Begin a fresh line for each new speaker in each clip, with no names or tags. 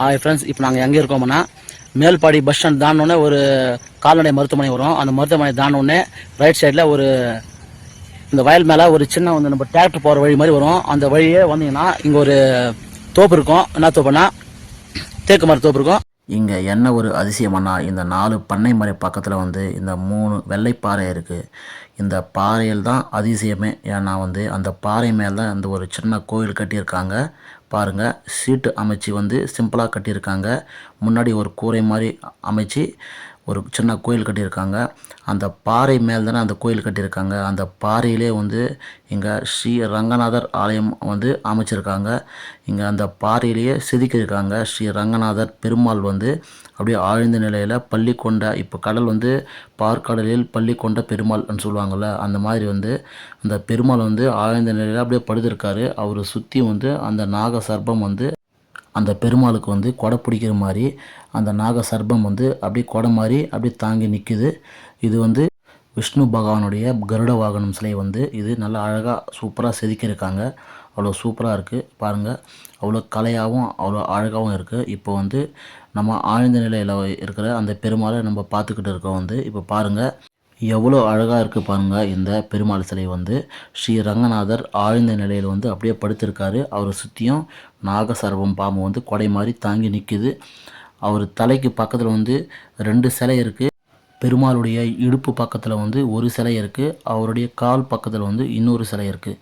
Hi friends இப்போ நாங்கள் எங்கே இருக்கோம்னா மேல்பாடி பஸ் ஸ்டாண்ட் தாண்டோடனே ஒரு கால்நடை மருத்துவமனை வரும். அந்த மருத்துவமனை தாண்டோடனே ரைட் சைடில் ஒரு இந்த வயல் மேலே ஒரு சின்ன வந்து நம்ம டிராக்டர் போகிற வழி மாதிரி வரும். அந்த வழியே வந்தீங்கன்னா இங்கே ஒரு தோப்பு இருக்கும். என்ன தோப்புனா தேக்கு மர தோப்பு இருக்கும். இங்கே என்ன ஒரு அதிசயம்னா இந்த நாலு பண்ணை மறை பக்கத்தில் வந்து இந்த மூணு வெள்ளைப்பாறை இருக்குது இந்த பாறையில் தான் அதிசயமே. ஏன்னா வந்து அந்த பாறை மேலே தான் அந்த ஒரு சின்ன கோயில் கட்டியிருக்காங்க. பாருங்கள் சீட்டு அமைச்சு வந்து சிம்பிளாக கட்டியிருக்காங்க. முன்னாடி ஒரு கூரை மாதிரி அமைச்சு ஒரு சின்ன கோயில் கட்டியிருக்காங்க. அந்த பாறை மேல் தானே அந்த கோயில் கட்டியிருக்காங்க. அந்த பாறையிலே வந்து இங்கே ஸ்ரீ ரங்கநாதர் ஆலயம் வந்து அமைச்சிருக்காங்க. இங்கே அந்த பாறையிலேயே செதுக்கியிருக்காங்க. ஸ்ரீ ரங்கநாதர் பெருமாள் வந்து அப்படியே ஆழ்ந்த நிலையில் பள்ளி கொண்ட இப்போ கடல் வந்து பார்க்கடலில் பள்ளி கொண்ட பெருமாள்னு சொல்லுவாங்கள்ல அந்த மாதிரி வந்து அந்த பெருமாள் வந்து ஆழ்ந்த நிலையில் அப்படியே படுத்திருக்காரு. அவரை சுற்றி வந்து அந்த நாக சர்ப்பம் வந்து அந்த பெருமாளுக்கு வந்து கொடை பிடிக்கிற மாதிரி அந்த நாக சர்பம் வந்து அப்படியே கொடை மாதிரி அப்படியே தாங்கி நிற்குது இது வந்து விஷ்ணு பகவானுடைய கருட வாகனம் சிலை வந்து இது நல்லா அழகாக சூப்பராக செதுக்கியிருக்காங்க. அவ்வளோ சூப்பராக இருக்குது பாருங்கள் அவ்வளோ கலையாகவும் அவ்வளோ அழகாகவும் இருக்குது இப்போ வந்து நம்ம ஆழ்ந்த நிலையில் இருக்கிற அந்த பெருமாளை நம்ம பார்த்துக்கிட்டு இருக்கோம் வந்து இப்போ பாருங்கள் எவ்வளோ அழகாக இருக்குது பாருங்கள் இந்த பெருமாள் சிலை வந்து. ஸ்ரீ ரங்கநாதர் ஆழ்ந்த நிலையில் வந்து அப்படியே படுத்திருக்காரு. அவரை சுற்றியும் நாகசர்வம் பாம்பு வந்து கொடை மாதிரி தாங்கி நிற்கிது அவர் தலைக்கு பக்கத்தில் வந்து ரெண்டு சிலை இருக்குது பெருமாளுடைய இடுப்பு பக்கத்தில் வந்து ஒரு சிலை இருக்குது அவருடைய கால் பக்கத்தில் வந்து இன்னொரு சிலை இருக்குது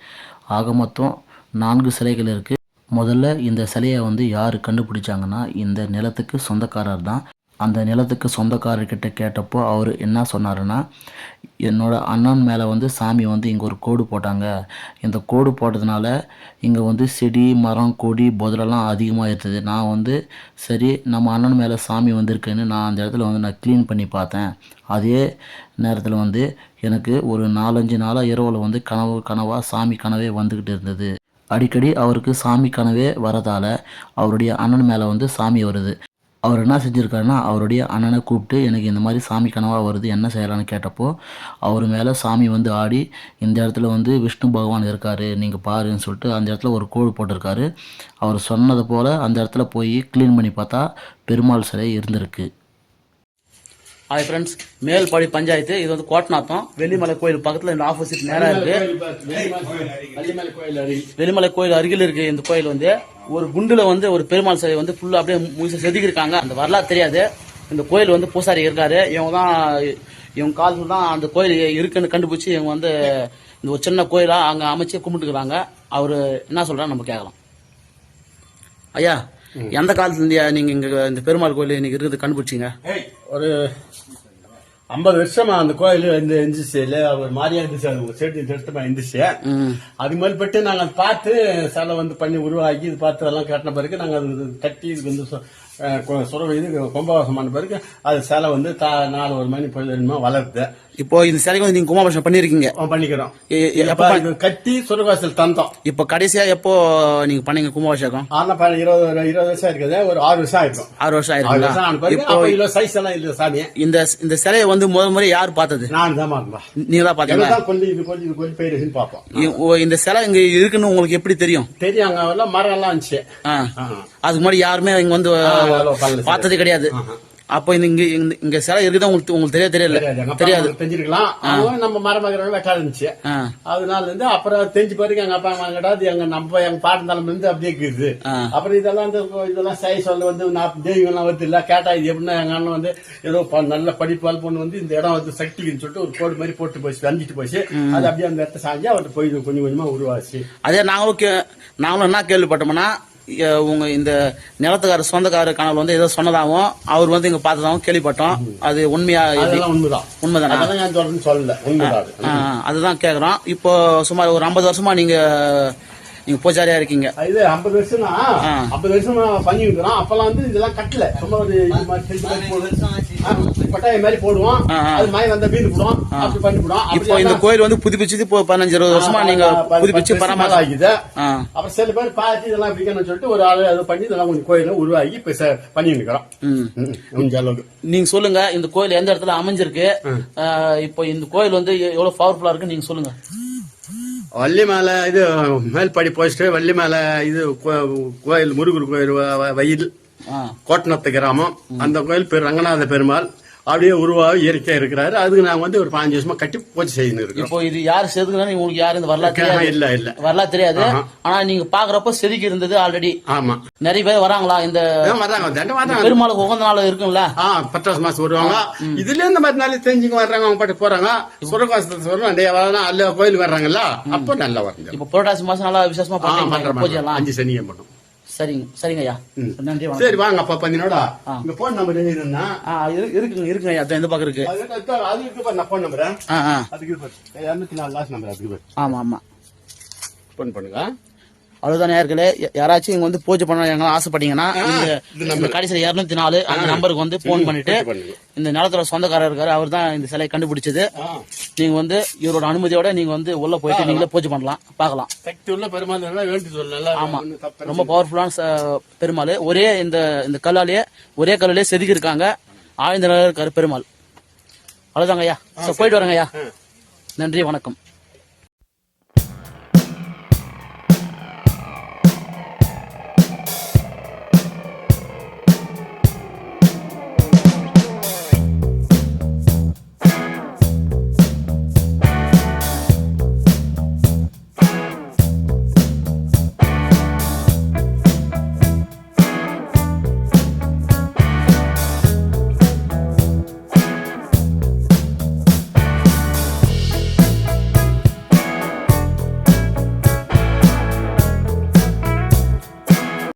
ஆக மொத்தம் நான்கு சிலைகள் இருக்குது முதல்ல இந்த சிலையை வந்து யார் கண்டுபிடிச்சாங்கன்னா இந்த நிலத்துக்கு சொந்தக்காரர் தான் அந்த நிலத்துக்கு சொந்தக்காரர்கிட்ட கேட்டப்போ அவர் என்ன சொன்னாருன்னா என்னோட அண்ணன் மேலே வந்து சாமி வந்து இங்கே ஒரு கோடு போட்டாங்க. இந்த கோடு போட்டதுனால இங்கே வந்து செடி மரம் கொடி புதரெல்லாம் அதிகமாக இருந்தது நான் வந்து சரி நம்ம அண்ணன் மேலே சாமி வந்திருக்குன்னு நான் அந்த இடத்துல வந்து நான் க்ளீன் பண்ணி பார்த்தேன். அதே நேரத்தில் வந்து எனக்கு ஒரு நாலஞ்சு நாளாக இரவில் வந்து கனவு கனவாக சாமி கனவே வந்துக்கிட்டு இருந்தது. அடிக்கடி அவருக்கு சாமி கனவே வரதால் அவருடைய அண்ணன் மேலே வந்து சாமி வருது. அவர் என்ன செஞ்சுருக்காருன்னா அவருடைய அண்ணனை கூப்பிட்டு எனக்கு இந்த மாதிரி சாமி கனவாக வருது என்ன செய்யலான்னு கேட்டப்போ அவர் மேலே சாமி வந்து ஆடி இந்த இடத்துல வந்து விஷ்ணு பகவான் இருக்கார் நீங்கள் பாருன்னு சொல்லிட்டு அந்த இடத்துல ஒரு கோடு போட்டிருக்காரு. அவர் சொன்னது போல் அந்த இடத்துல போய் க்ளீன் பண்ணி பார்த்தா பெருமாள் சிலை இருந்திருக்கு. ஹாய் ஃப்ரெண்ட்ஸ் மேல்பாடி பஞ்சாயத்து இது வந்து கோட்டநாத்தம் வெள்ளிமலை கோயில் பக்கத்தில் இந்த ஆப்போசிட் நேராக இருக்கு. வெள்ளிமலை கோயில் அருகில் இருக்கு இந்த கோயில் வந்து. ஒரு குண்டுல வந்து ஒரு பெருமாள் சிலை வந்து ஃபுல்லா அப்படியே முழுசா செதுக்கிருக்காங்க அந்த வரலாறு தெரியாது. இந்த கோயில் வந்து பூசாரி இருக்காரு. இவங்க தான் இவங்க காலத்துல தான் அந்த கோயில் இருக்குன்னு கண்டுபிடிச்சு இவங்க வந்து இந்த ஒரு சின்ன கோயிலா அங்க அமைச்சு கும்பிட்டுக்கிறாங்க. அவரு என்ன சொல்றாரு நம்ம கேட்கலாம். ஐயா எந்த காலத்துல இருந்தியா நீங்க இங்க இந்த பெருமாள் கோயில் இன்னைக்கு இருக்குது கண்டுபிடிச்சீங்க?
ஒரு ஐம்பது வருஷமா அந்த கோயில் இந்த இருந்துச்சு. இல்ல ஒரு மாதிரியா இருந்துச்சு அது ஒரு செடி திருத்தமா இருந்துச்சு. அது மேல்பட்டு நாங்க பார்த்து சிலை வந்து பண்ணி உருவாக்கி இது பார்த்து எல்லாம் கட்டின பிறகு நாங்க அது கட்டி இதுக்கு வந்து சுரவ இது கும்பவாசம் பண்ண பிறகு அது சிலை வந்து தா- நாலு ஒரு மணி பொழுது வளருது.
இப்போ இந்த சிலைக்கு வந்து நீங்க கும்பாபிஷேகம் பண்ணிருக்கீங்க.
பண்ணிக்கிறோம்.
எப்ப
கட்டி சுரவாசல் தந்தோம்.
இப்போ கடைசியா எப்போ நீங்க பண்ணீங்க கும்பாபிஷேகம்
ஆனா இருபது இருபது வருஷம் இருக்குது ஒரு ஆறு வருஷம் ஆயிருக்கும்
ஆறு வருஷம்
பிறகு
இப்போ
இவ்வளவு சைஸ் எல்லாம் இல்ல சாமி.
இந்த இந்த சிலையை வந்து முதல் முறை யார் பார்த்தது?
நான் தான்
நீங்க தான் பாத்தீங்களா
கொஞ்சம் இது கொஞ்சம் இது கொஞ்சம் போயிருக்குன்னு
ஓ, இந்த சிலை இங்க இருக்குன்னு உங்களுக்கு எப்படி தெரியும்?
தெரியும் அங்க மரம் எல்லாம் இருந்துச்சு.
அதுக்கு முன்னாடி யாருமே இங்க வந்து. பார்த்தது கிடையாது. அப்போ இந்த இங்க இங்க- சிலை இருக்குதா உங்களுக்கு உங்களுக்கு தெரிய தெரியல
தெரியாது. தெரிஞ்சிருக்கலாம். அவங்க நம்ம மரம் வைக்கிறவங்க வெட்டாது இருந்துச்சு. அதனால இருந்து அப்புறம் தெரிஞ்சு பிறகு எங்க அப்பா அம்மா கிட்ட எங்க நம்ம எங்க பாட்டந்தாலம் இருந்து அப்படியே இருக்குது. அப்புறம் இதெல்லாம் இந்த இதெல்லாம் சை சொல்ல வந்து நான் தெய்வம் எல்லாம் வருது இல்ல. கேட்டா இது எப்படின்னா எங்க அண்ணன் வந்து ஏதோ நல்ல படிப்பால் பொண்ணு வந்து இந்த இடம் வந்து சக்திக்குன்னு சொல்லிட்டு ஒரு கோடு மாதிரி போட்டு போச்சு வஞ்சிட்டு போச்சு. அது அப்படியே அந்த இடத்த சாஞ்சு அவர்கிட்ட போய் கொஞ்சம் கொஞ்சமா உருவாச்சு.
அதே நாங்களும் நாங்களும் என்ன கேள்விப்பட்டோம்னா உங்க இந்த நிலத்துக்கார சொந்தக்கார கனவு வந்து ஏதோ சொன்னதாகவும் அவர் வந்து இங்க பார்த்ததாகவும் கேள்விப்பட்டோம். அது உண்மையா
உண்மைதான்.
உண்மைதானா?
சொல்லல.
அதுதான் கேக்குறோம். இப்போ சுமார் ஒரு ஐம்பது வருஷமா நீங்க நீங்க பூஜாரியா இருக்கீங்க.
இது ஐம்பது வருஷம்னா. ஐம்பது வருஷம் பண்ணி இருக்கிறோம் அப்பெல்லாம் வந்து இதெல்லாம் கட்டல. சும்மா ஒரு இது மாதிரி போடுவோம். அது மாதிரி வந்தா வீடு போடுவோம். அப்படி பண்ணி போடுவோம்.
இப்போ இந்த கோயில் வந்து புதுப்பிச்சு இப்போ பதினஞ்சு இருபது வருஷமா நீங்க புதுப்பிச்சு பராமரி
ஆகிது. அப்புறம் சில பேர் பார்த்து இதெல்லாம் விற்கணும்னு சொல்லிட்டு ஒரு ஆளு அதை பண்ணி இதெல்லாம் கொஞ்சம் கோயில உருவாக்கி இப்ப பண்ணி இருக்கிறோம்
நீங்க சொல்லுங்க இந்த கோயில் எந்த இடத்துல அமைஞ்சிருக்கு? இப்போ இந்த கோயில் வந்து எவ்வளவு பவர்ஃபுல்லா இருக்கு நீங்க சொல்லுங்க.
வள்ளி மேல இது மேல்படி போஸ்ட் வள்ளி மேல இது கோயில் முருகர் கோயில் வயல்.
ஆ.
கோட்டனத்து கிராமம். அந்த கோயில் பேர் ரங்கநாத பெருமாள். அப்படியே உருவாகி இயற்கையா இருக்கிறாரு. அதுக்கு நாங்க வந்து ஒரு பாஞ்சு வருஷமா கட்டி பூஜை செய்யணும் இருக்கோம்
இப்போ இது யார் செதுக்குறான்னு உங்களுக்கு யாரும் இந்த வரலாறு தெரியாது.
இல்ல இல்ல.
வரலாறு தெரியாது. ஆனா நீங்க பாக்குறப்ப செதுக்கி இருந்தது ஆல்ரெடி
ஆமா.
நிறைய பேர் வராங்களா இந்த
வர்றாங்க
பெருமாளுக்கு உகந்த நாள் இருக்கும்ல?
ஆ பட்டாசு மாசம் வருவாங்க. இதுல இந்த மாதிரி நாளை தெரிஞ்சுக்க வர்றாங்க அவங்க பாட்டு போறாங்க. சுரகாசத்துல சொல்றோம் டே வரலாம் அல்ல கோயிலுக்கு வர்றாங்கல்ல. அப்போ நல்லா வருங்க
இப்ப புரட்டாசி மாசம் நல்லா விசேஷமா பண்றீங்க
அஞ்சு சனியம் பண்ணும்?
சரிங்க சரிங்க ஐயா. நன்றி
சரி வாங்க அப்பா
ஆ.
இங்க போன் நம்பர்
இரு- இருக்குங்க இருக்குங்க ஐயா அதான் இந்த பக்கம் இருக்கு.
அது இருக்கு பாரு நான் போன் நம்பர் அதுக்கு பாரு. இரநூத்தி நாலு லாஸ்ட் நம்பர் அதுக்கு
ஆமா ஆமா.
போன் பண்ணுங்க.
அவ்வளவுதான் நேர்களே யாராச்சும் இங்க வந்து பூஜை பண்ண ஆசைப்பட்டீங்கன்னா இந்த கடைசியில் இருநூத்தி நாலு அந்த நம்பருக்கு வந்து போன் பண்ணிட்டு. இந்த நிலத்தோட சொந்தக்காரர் இருக்காரு அவர் தான் இந்த சிலையை கண்டுபிடிச்சது. நீங்க வந்து இவரோட அனுமதியோட நீங்க வந்து உள்ள போயிட்டு நீங்களே பூஜை பண்ணலாம் பார்க்கலாம்.
சக்தி உள்ள பெருமாள்
ஆமா. ரொம்ப பவர்ஃபுல்லான பெருமாள். ஒரே இந்த இந்த கல்லாலேயே ஒரே கல்லாலேயே செதுக்கி இருக்காங்க. ஆழ்ந்த நிலையில இருக்காரு பெருமாள் அவ்வளவுதாங்க ஐயா போயிட்டு வரேங்க ஐயா நன்றி வணக்கம்.